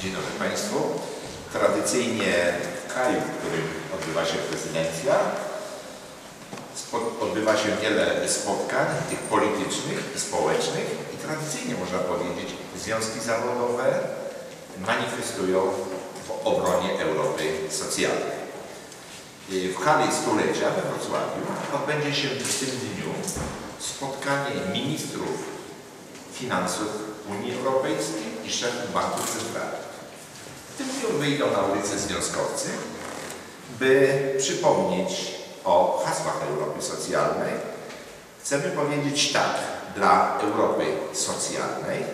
Dzień dobry Państwu. Tradycyjnie w kraju, w którym odbywa się prezydencja, odbywa się wiele spotkań, tych politycznych i społecznych i tradycyjnie można powiedzieć związki zawodowe manifestują w obronie Europy socjalnej. Y, W hali stulecia we Wrocławiu odbędzie się w tym dniu spotkanie ministrów finansów Unii Europejskiej i szefów banków centralnych. W tym dniu wyjdą na ulicę związkowcy, by przypomnieć o hasłach Europy Socjalnej. Chcemy powiedzieć tak dla Europy Socjalnej.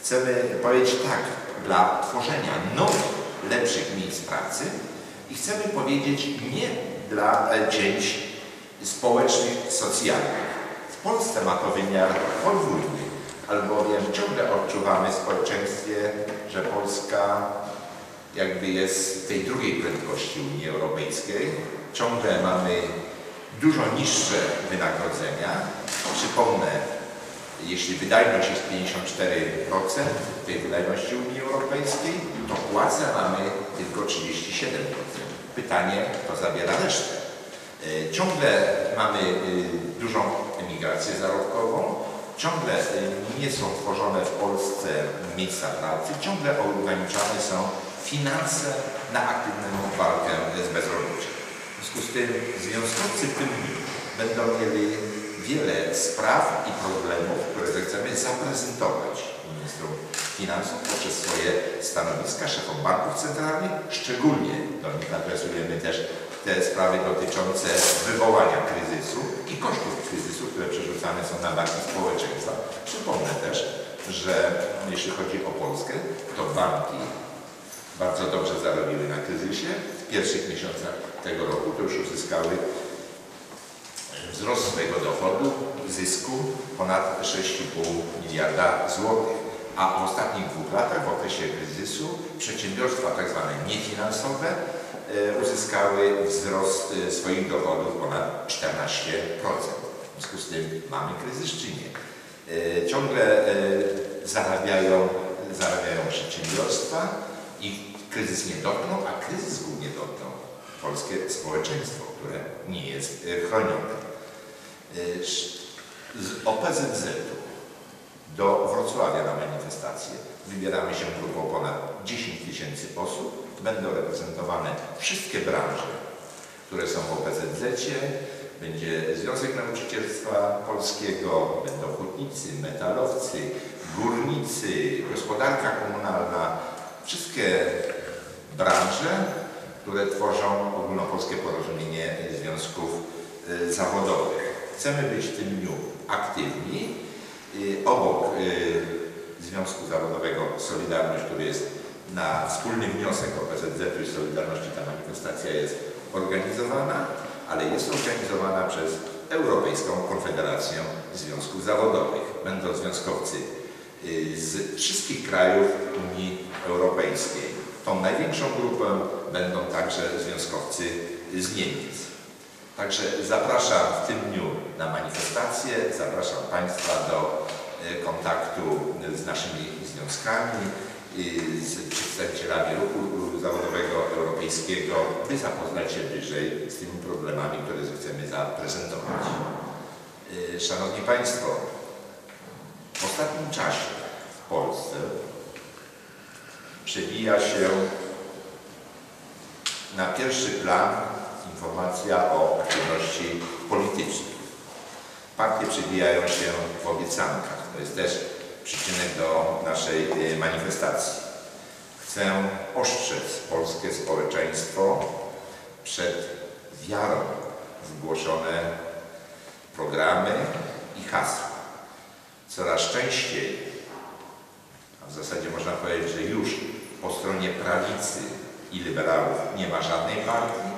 Chcemy powiedzieć tak dla tworzenia nowych, lepszych miejsc pracy i chcemy powiedzieć nie dla e, cięć społecznych, socjalnych. W Polsce ma to wymiar podwójny, albowiem ciągle odczuwamy w społeczeństwie, że Polska jakby jest tej drugiej prędkości Unii Europejskiej. Ciągle mamy dużo niższe wynagrodzenia. Przypomnę, jeśli wydajność jest 54% tej wydajności Unii Europejskiej, to płace mamy tylko 37%. Pytanie, kto zabiera resztę? E, Ciągle mamy y, dużą emigrację zarobkową, ciągle y, nie są tworzone w Polsce miejsca pracy, ciągle ograniczane są finanse na aktywną walkę z bezrobociem. W związku z tym związkowcy w tym dniu będą mieli wiele spraw i problemów, które chcemy zaprezentować ministrom finansów poprzez swoje stanowiska, szefom banków centralnych. Szczególnie do nich adresujemy też te sprawy dotyczące wywołania kryzysu i kosztów kryzysu, które przerzucane są na banki społeczeństwa. Przypomnę też, że jeśli chodzi o Polskę, to banki bardzo dobrze zarobiły na kryzysie. W pierwszych miesiącach tego roku to już uzyskały wzrost swojego dochodu, zysku ponad 6,5 miliarda złotych. A w ostatnich dwóch latach, w okresie kryzysu, przedsiębiorstwa tak zwane niefinansowe e, uzyskały wzrost e, swoich dochodów ponad 14%. W związku z tym mamy kryzys czy nie? E, Ciągle e, zarabiają, zarabiają przedsiębiorstwa i kryzys nie dotknął, a kryzys głównie dotknął polskie społeczeństwo, które nie jest e, chronione. Sz- Z OPZZ-u do Wrocławia na manifestację wybieramy się grupą ponad 10 tysięcy osób. Będą reprezentowane wszystkie branże, które są w OPZZ-cie. Będzie Związek Nauczycielstwa Polskiego, będą hutnicy, metalowcy, górnicy, gospodarka komunalna, wszystkie branże, które tworzą ogólnopolskie porozumienie związków y, zawodowych. Chcemy być w tym dniu aktywni. Y, Obok y, Związku Zawodowego Solidarność, który jest na wspólny wniosek OPZZ-u i Solidarności, ta manifestacja jest organizowana, ale jest organizowana przez Europejską Konfederację Związków Zawodowych. Będą związkowcy z wszystkich krajów Unii Europejskiej. Tą największą grupą będą także związkowcy z Niemiec. Także zapraszam w tym dniu na manifestację, zapraszam Państwa do e, kontaktu z naszymi związkami, y, z przedstawicielami ruchu zawodowego europejskiego, by zapoznać się bliżej z tymi problemami, które chcemy zaprezentować. Y, Szanowni Państwo, w ostatnim czasie w Polsce przewija się na pierwszy plan informacja o aktywności politycznej. Partie przebijają się w obiecankach. To jest też przyczynek do naszej e, manifestacji. Chcę ostrzec polskie społeczeństwo przed wiarą w głoszone programy i hasła. Coraz częściej, a w zasadzie można powiedzieć, że już po stronie prawicy i liberałów nie ma żadnej partii.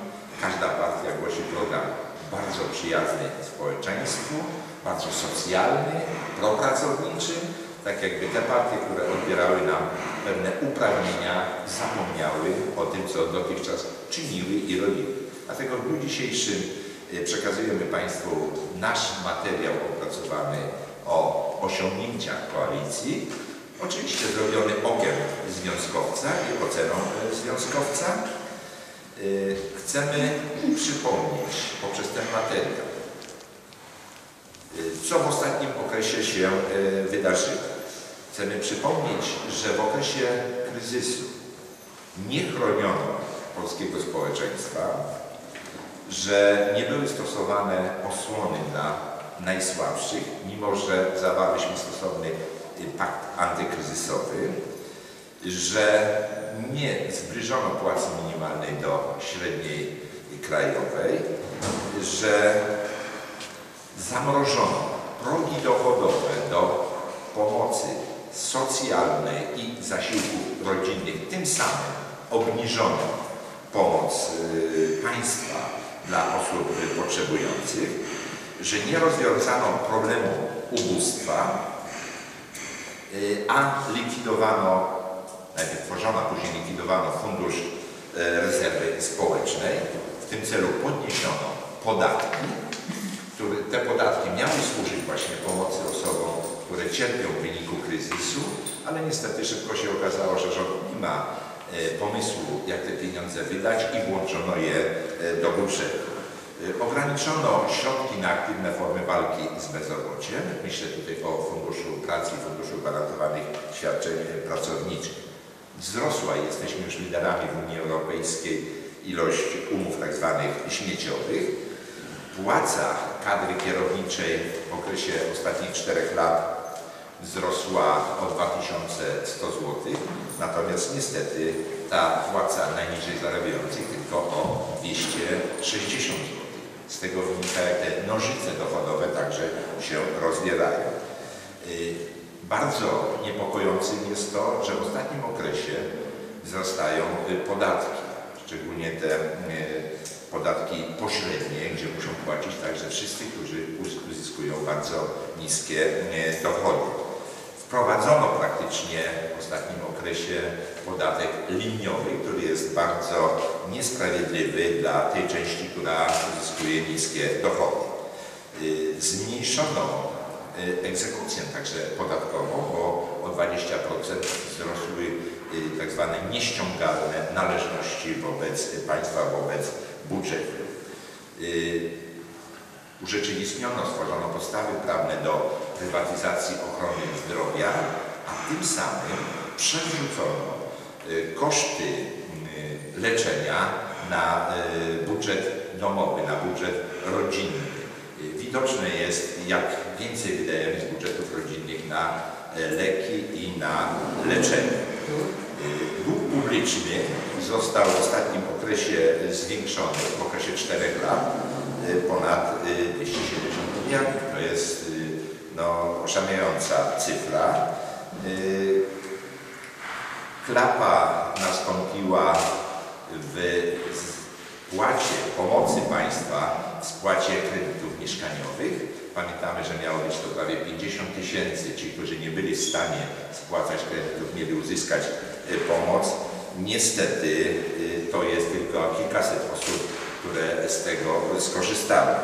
Każda partia głosi program bardzo przyjazny społeczeństwu, bardzo socjalny, propracowniczy, tak jakby te partie, które odbierały nam pewne uprawnienia, zapomniały o tym, co dotychczas czyniły i robiły. Dlatego w dniu dzisiejszym y, przekazujemy Państwu nasz materiał opracowany o osiągnięciach koalicji Oczywiście zrobiony okiem związkowca i oceną e, związkowca. E, chcemy przypomnieć poprzez ten materiał, e, co w ostatnim okresie się wydarzyło. Chcemy przypomnieć, że w okresie kryzysu nie chroniono polskiego społeczeństwa, że nie były stosowane osłony dla najsłabszych, mimo że zawarliśmy stosowny pakt antykryzysowy, że nie zbliżono płacy minimalnej do średniej krajowej, że zamrożono progi dochodowe do pomocy socjalnej i zasiłków rodzinnych, tym samym obniżono pomoc y, państwa dla osób potrzebujących, że nie rozwiązano problemu ubóstwa, y, a likwidowano, najpierw tworzono, później likwidowano Fundusz y, Rezerwy Społecznej. W tym celu podniesiono podatki, które, te podatki miały służyć właśnie pomocy osobom, które cierpią w wyniku kryzysu, ale niestety szybko się okazało, że rząd nie ma E, pomysłu, jak te pieniądze wydać i włączono je e, do budżetu. E, ograniczono środki na aktywne formy walki z bezrobociem. Myślę tutaj o Funduszu Pracy i Funduszu Gwarantowanych Świadczeń Pracowniczych. Wzrosła, jesteśmy już liderami w Unii Europejskiej, ilość umów tak zwanych śmieciowych. Płaca kadry kierowniczej w okresie ostatnich czterech lat wzrosła o 2100 zł, natomiast niestety ta płaca najniżej zarabiających tylko o 260 zł. Z tego wynika, jak te nożyce dochodowe także się rozwierają. Y, bardzo niepokojącym jest to, że w ostatnim okresie wzrastają y, podatki, szczególnie te y, podatki pośrednie, gdzie muszą płacić także wszyscy, którzy uzyskują bardzo niskie dochody. Wprowadzono praktycznie w ostatnim okresie podatek liniowy, który jest bardzo niesprawiedliwy dla tej części, która uzyskuje niskie dochody. Y, zmniejszono y, egzekucję także podatkową, bo o 20% wzrosły y, tak zwane nieściągalne należności wobec państwa, wobec budżetu urzeczywistniono, stworzono podstawy prawne do prywatyzacji ochrony zdrowia, a tym samym przerzucono koszty y, leczenia na y, budżet domowy, na budżet rodzinny. Widoczne jest, jak więcej wydajemy z budżetów rodzinnych na leki i na leczenie. Dług publiczny został w ostatnim okresie zwiększony, w okresie 4 lat, Y, ponad 270 y, miliardów. To jest y, no, oszamiająca cyfra. Klapa nastąpiła w spłacie pomocy państwa w spłacie kredytów mieszkaniowych. Pamiętamy, że miało być to prawie 50 tysięcy. Ci, którzy nie byli w stanie spłacać kredytów, mieli uzyskać pomoc. Niestety to jest tylko kilkaset osób które z tego skorzystały.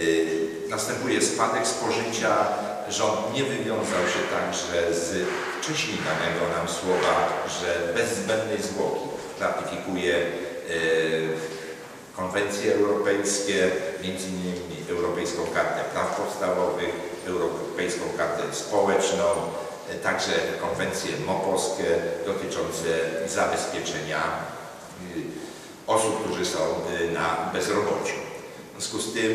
Y, następuje spadek spożycia. Rząd nie wywiązał się także z wcześniej danego nam słowa, że bez zbędnej zwłoki ratyfikuje y, konwencje europejskie, między innymi Europejską Kartę Praw Podstawowych, Europejską Kartę Społeczną, y, także konwencje mopowskie dotyczące zabezpieczenia osób, którzy są na bezrobociu. W związku z tym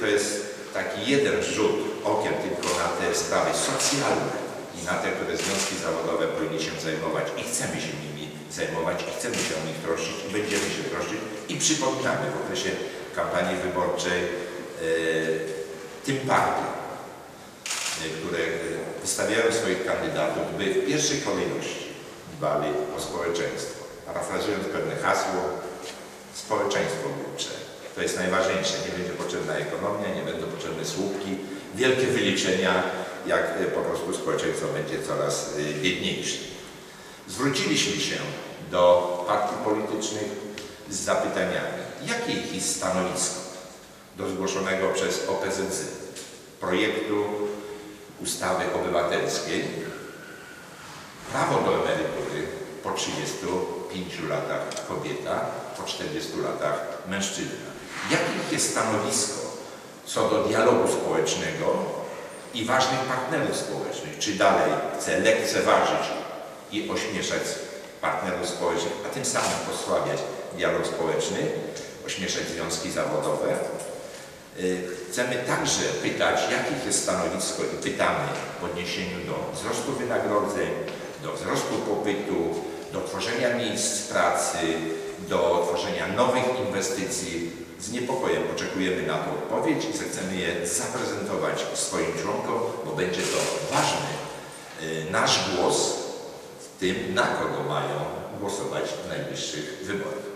to jest taki jeden rzut okiem tylko na te sprawy socjalne i na te, które związki zawodowe powinny się zajmować i chcemy się nimi zajmować i chcemy się o nich troszczyć i będziemy się troszczyć i przypominamy w okresie kampanii wyborczej y, tym partiom, które wystawiają swoich kandydatów, by w pierwszej kolejności dbali o społeczeństwo. Parafrazując pewne hasło, społeczeństwo głupcze. To jest najważniejsze. Nie będzie potrzebna ekonomia, nie będą potrzebne słupki, wielkie wyliczenia, jak e, po prostu społeczeństwo będzie coraz e, biedniejsze. Zwróciliśmy się do partii politycznych z zapytaniami, jakie ich jest stanowisko do zgłoszonego przez OPZZ projektu ustawy obywatelskiej prawo do emerytury po 35 latach kobieta, po 40 latach mężczyzna. Jakie jest stanowisko co do dialogu społecznego i ważnych partnerów społecznych? Czy dalej chce lekceważyć i ośmieszać partnerów społecznych, a tym samym posłabiać dialog społeczny, ośmieszać związki zawodowe? Y, Chcemy także pytać, jakie jest stanowisko i pytamy w odniesieniu do wzrostu wynagrodzeń, do wzrostu popytu, do tworzenia miejsc pracy, do tworzenia nowych inwestycji. Z niepokojem oczekujemy na tę odpowiedź i chcemy je zaprezentować swoim członkom, bo będzie to ważny y, nasz głos w tym, na kogo mają głosować w najbliższych wyborach.